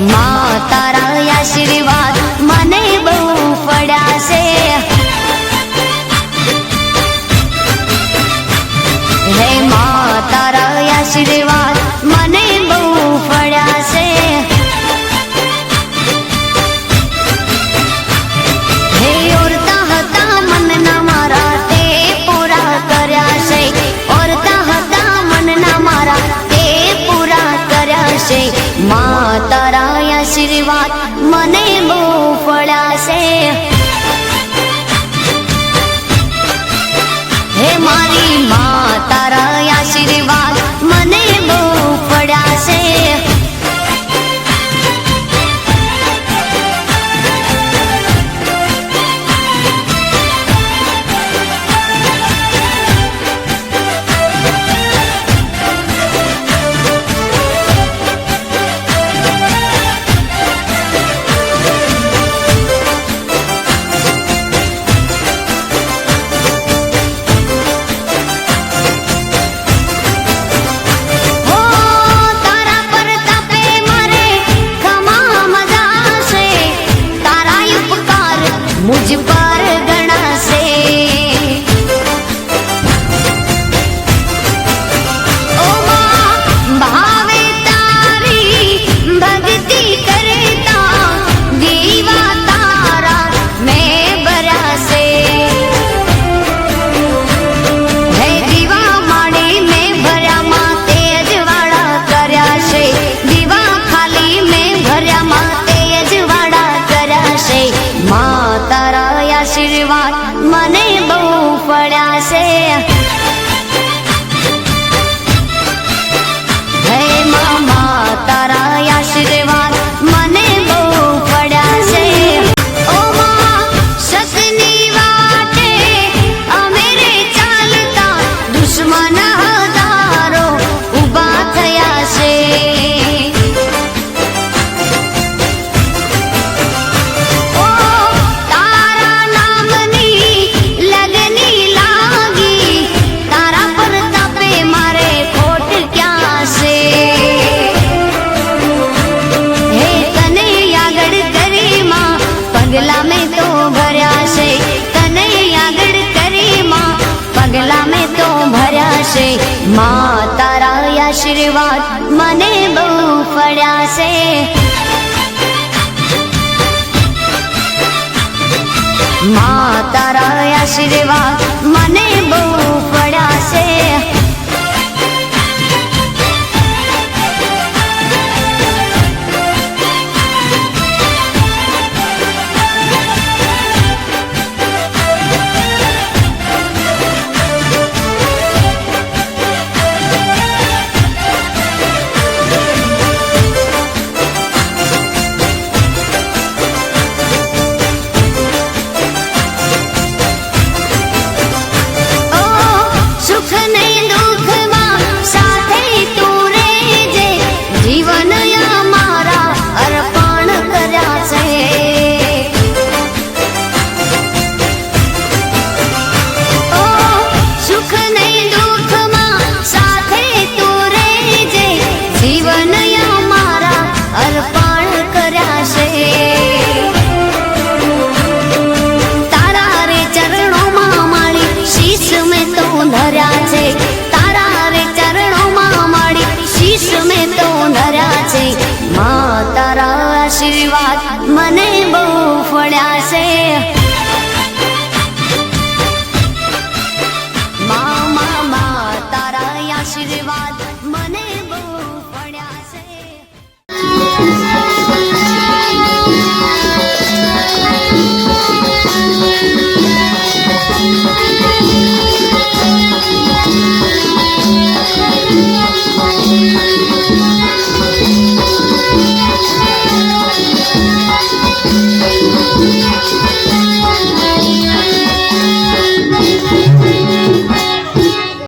માં તારા આશીર્વાદ મને બહુ પડ્યા છે હે માં તારા આશીર્વાદ વાત મને બહુ ફળાશે. 母鸡巴。મા તારા આશીર્વાદ મને બહુ ફળ્યા છે મા તારા આશીર્વાદ